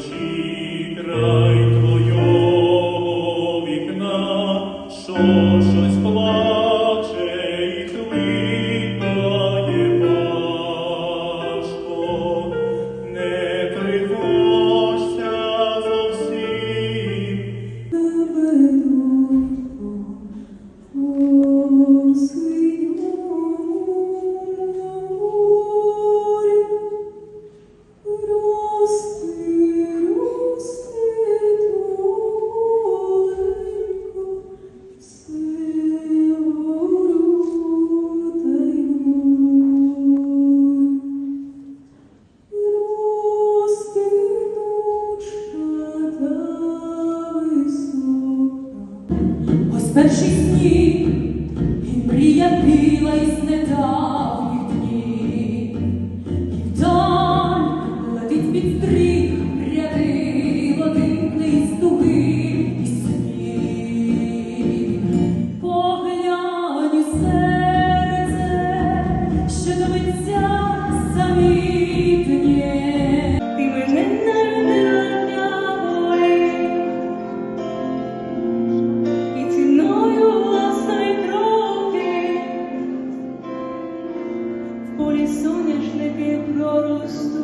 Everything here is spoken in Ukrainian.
ci перший сніг, Jesus